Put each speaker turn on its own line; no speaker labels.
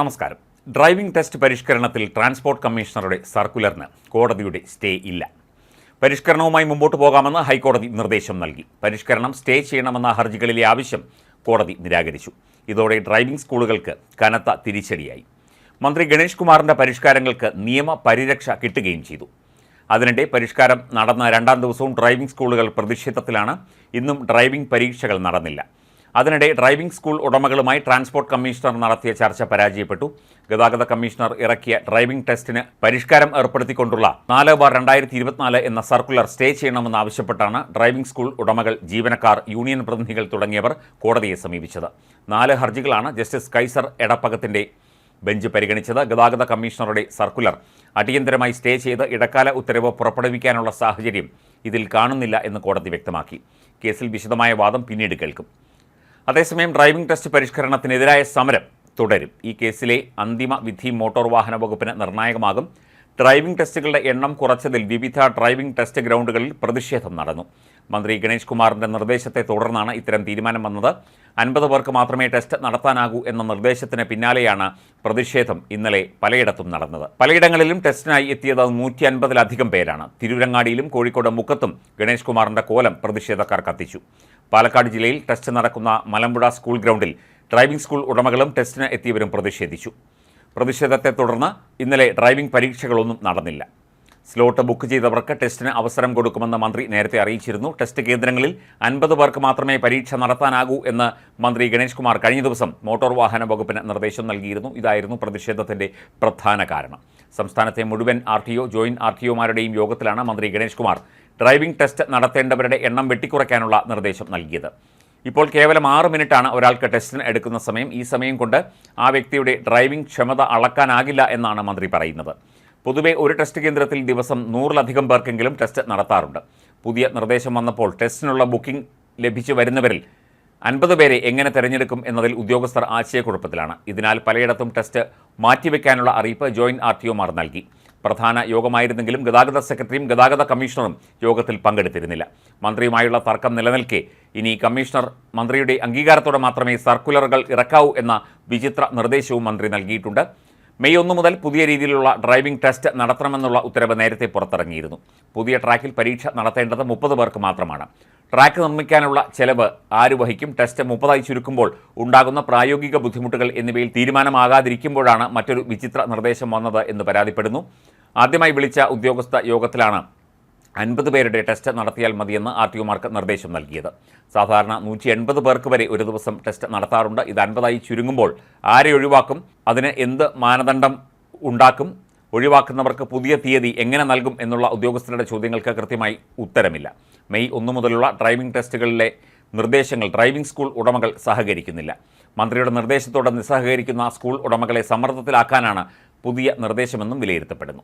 നമസ്കാരം. Driving test പരിഷ്കരണത്തിൽ transport കമ്മീഷണറുടെ സർക്കുലറിന് കോടതിയുടെ സ്റ്റേ ഇല്ല. പരിഷ്കരണവുമായി മുമ്പോട്ട് പോകാമെന്ന് ഹൈക്കോടതി നിർദ്ദേശം നൽകി. പരിഷ്കരണം സ്റ്റേ ചെയ്യണമെന്ന ഹർജികളിലെ ആവശ്യം കോടതി നിരാകരിച്ചു. ഇതോടെ ഡ്രൈവിംഗ് സ്കൂളുകൾക്ക് കനത്ത തിരിച്ചടിയായി. മന്ത്രി ഗണേഷ് കുമാറിന്റെ പരിഷ്കാരങ്ങൾക്ക് നിയമ പരിരക്ഷ കിട്ടുകയും ചെയ്തു. അതിനിടെ പരിഷ്കാരം നടന്ന രണ്ടാം ദിവസവും ഡ്രൈവിംഗ് സ്കൂളുകൾ പ്രതിഷേധത്തിലാണ്. ഇന്നും ഡ്രൈവിംഗ് പരീക്ഷകൾ നടന്നില്ല. അതിനിടെ ഡ്രൈവിംഗ് സ്കൂൾ ഉടമകളുമായി ട്രാൻസ്പോർട്ട് കമ്മീഷണർ നടത്തിയ ചർച്ച പരാജയപ്പെട്ടു. ഗതാഗത കമ്മീഷണർ ഇറക്കിയ ഡ്രൈവിംഗ് ടെസ്റ്റിന് പരിഷ്കാരം ഏർപ്പെടുത്തിക്കൊണ്ടുള്ള നാല് ബാർ രണ്ടായിരത്തി ഇരുപത്തിനാല് എന്ന സർക്കുലർ സ്റ്റേ ചെയ്യണമെന്നാവശ്യപ്പെട്ടാണ് ഡ്രൈവിംഗ് സ്കൂൾ ഉടമകൾ ജീവനക്കാർ യൂണിയൻ പ്രതിനിധികൾ തുടങ്ങിയവർ കോടതിയെ സമീപിച്ചത്. നാല് ഹർജികളാണ് ജസ്റ്റിസ് കൈസർ എടപ്പകത്തിന്റെ ബെഞ്ച് പരിഗണിച്ചത്. ഗതാഗത കമ്മീഷണറുടെ സർക്കുലർ അടിയന്തരമായി സ്റ്റേ ചെയ്ത് ഇടക്കാല ഉത്തരവ് പുറപ്പെടുവിക്കാനുള്ള സാഹചര്യം ഇതിൽ കാണുന്നില്ല എന്ന് കോടതി വ്യക്തമാക്കി. കേസിൽ വിശദമായ വാദം പിന്നീട് കേൾക്കും. അതേസമയം ഡ്രൈവിംഗ് ടെസ്റ്റ് പരിഷ്കരണത്തിനെതിരായ സമരം തുടരും. ഈ കേസിലെ അന്തിമ വിധി മോട്ടോർ വാഹന വകുപ്പിന് നിർണായകമാകും. ഡ്രൈവിംഗ് ടെസ്റ്റുകളുടെ എണ്ണം കുറച്ചതിൽ വിവിധ ഡ്രൈവിംഗ് ടെസ്റ്റ് ഗ്രൗണ്ടുകളിൽ പ്രതിഷേധം നടന്നു. മന്ത്രി ഗണേഷ് കുമാറിന്റെ നിർദ്ദേശത്തെ തുടർന്നാണ് ഇത്തരം തീരുമാനം വന്നത്. അൻപത് പേർക്ക് മാത്രമേ ടെസ്റ്റ് നടത്താനാകൂ എന്ന നിർദ്ദേശത്തിന് പിന്നാലെയാണ് പ്രതിഷേധം ഇന്നലെ പലയിടത്തും നടന്നത്. പലയിടങ്ങളിലും ടെസ്റ്റിനായി എത്തിയത് നൂറ്റി അൻപതിലധികം പേരാണ്. തിരൂരങ്ങാടിയിലും കോഴിക്കോട് മുക്കത്തും ഗണേഷ് കുമാറിന്റെ കോലം പ്രതിഷേധക്കാർ കത്തിച്ചു. പാലക്കാട് ജില്ലയിൽ ടെസ്റ്റ് നടക്കുന്ന മലമ്പുഴ സ്കൂൾ ഗ്രൗണ്ടിൽ ഡ്രൈവിംഗ് സ്കൂൾ ഉടമകളും ടെസ്റ്റിന് എത്തിയവരും പ്രതിഷേധിച്ചു. പ്രതിഷേധത്തെ തുടർന്ന് ഇന്നലെ ഡ്രൈവിംഗ് പരീക്ഷകളൊന്നും നടന്നില്ല. സ്ലോട്ട് ബുക്ക് ചെയ്തവർക്ക് ടെസ്റ്റിന് അവസരം കൊടുക്കുമെന്ന് മന്ത്രി നേരത്തെ അറിയിച്ചിരുന്നു. ടെസ്റ്റ് കേന്ദ്രങ്ങളിൽ അൻപത് പേർക്ക് മാത്രമേ പരീക്ഷ നടത്താനാകൂ എന്ന് മന്ത്രി ഗണേഷ് കുമാർ കഴിഞ്ഞ ദിവസം മോട്ടോർ വാഹന വകുപ്പിന് നിർദ്ദേശം നൽകിയിരുന്നു. ഇതായിരുന്നു പ്രതിഷേധത്തിന്റെ പ്രധാന കാരണം. സംസ്ഥാനത്തെ മുഴുവൻ R T O joint R T ഒമാരുടെയും യോഗത്തിലാണ് മന്ത്രി ഗണേഷ് കുമാർ ഡ്രൈവിംഗ് ടെസ്റ്റ് നടത്തേണ്ടവരുടെ എണ്ണം വെട്ടിക്കുറയ്ക്കാനുള്ള നിർദ്ദേശം നൽകിയത്. ഇപ്പോൾ കേവലം ആറ് മിനിറ്റാണ് ഒരാൾക്ക് ടെസ്റ്റിന് എടുക്കുന്ന സമയം. ഈ സമയം കൊണ്ട് ആ വ്യക്തിയുടെ ഡ്രൈവിംഗ് ക്ഷമത അളക്കാനാകില്ല എന്നാണ് മന്ത്രി പറയുന്നത്. പൊതുവെ ഒരു ടെസ്റ്റ് കേന്ദ്രത്തിൽ ദിവസം നൂറിലധികം പേർക്കെങ്കിലും ടെസ്റ്റ് നടത്താറുണ്ട്. പുതിയ നിർദ്ദേശം വന്നപ്പോൾ ടെസ്റ്റിനുള്ള ബുക്കിംഗ് ലഭിച്ചു വരുന്നവരിൽ അൻപത് പേരെ എങ്ങനെ തിരഞ്ഞെടുക്കും എന്നതിൽ ഉദ്യോഗസ്ഥർ ആശയക്കുഴപ്പത്തിലാണ്. ഇതിനാൽ പലയിടത്തും ടെസ്റ്റ് മാറ്റിവെക്കാനുള്ള അറിയിപ്പ് ജോയിന്റ് ആർ നൽകി. പ്രധാന യോഗമായിരുന്നെങ്കിലും ഗതാഗത സെക്രട്ടറിയും ഗതാഗത കമ്മീഷണറും യോഗത്തിൽ പങ്കെടുത്തിരുന്നില്ല. മന്ത്രിയുമായുള്ള തർക്കം നിലനിൽക്കെ ഇനി കമ്മീഷണർ മന്ത്രിയുടെ അംഗീകാരത്തോടെ മാത്രമേ സർക്കുലറുകൾ ഇറക്കാവൂ എന്ന വിചിത്ര നിർദ്ദേശവും മന്ത്രി നൽകിയിട്ടുണ്ട്. മെയ് ഒന്ന് മുതൽ പുതിയ രീതിയിലുള്ള ഡ്രൈവിംഗ് ടെസ്റ്റ് നടത്തണമെന്നുള്ള ഉത്തരവ് നേരത്തെ പുറത്തിറങ്ങിയിരുന്നു. പുതിയ ട്രാക്കിൽ പരീക്ഷ നടത്തേണ്ടത് മുപ്പത് പേർക്ക് മാത്രമാണ്. ട്രാക്ക് നിർമ്മിക്കാനുള്ള ചെലവ് ആര് വഹിക്കും? ടെസ്റ്റ് മുപ്പതായി ചുരുക്കുമ്പോൾ ഉണ്ടാകുന്ന പ്രായോഗിക ബുദ്ധിമുട്ടുകൾ എന്നിവയിൽ തീരുമാനമാകാതിരിക്കുമ്പോഴാണ് മറ്റൊരു വിചിത്ര നിർദ്ദേശം വന്നത് എന്ന് പരാതിപ്പെടുന്നു. ആദ്യമായി വിളിച്ച ഉദ്യോഗസ്ഥ യോഗത്തിലാണ് അൻപത് പേരുടെ ടെസ്റ്റ് നടത്തിയാൽ മതിയെന്ന് ആർ ടി ഒമാർക്ക് നിർദ്ദേശം നൽകിയത്. സാധാരണ നൂറ്റി എൺപത് പേർക്ക് വരെ ഒരു ദിവസം ടെസ്റ്റ് നടത്താറുണ്ട്. ഇത് അൻപതായി ചുരുങ്ങുമ്പോൾ ആരെ ഒഴിവാക്കും? അതിന് എന്ത് മാനദണ്ഡം ഉണ്ടാക്കും? ഒഴിവാക്കുന്നവർക്ക് പുതിയ തീയതി എങ്ങനെ നൽകും എന്നുള്ള ഉദ്യോഗസ്ഥരുടെ ചോദ്യങ്ങൾക്ക് കൃത്യമായി ഉത്തരമില്ല. മെയ് ഒന്ന് മുതലുള്ള ഡ്രൈവിംഗ് ടെസ്റ്റുകളിലെ നിർദ്ദേശങ്ങൾ ഡ്രൈവിംഗ് സ്കൂൾ ഉടമകൾ സഹകരിക്കുന്നില്ല. മന്ത്രിയുടെ നിർദ്ദേശത്തോടെ നിസ്സഹകരിക്കുന്ന സ്കൂൾ ഉടമകളെ സമ്മർദ്ദത്തിലാക്കാനാണ് പുതിയ നിർദ്ദേശമെന്നും വിലയിരുത്തപ്പെടുന്നു.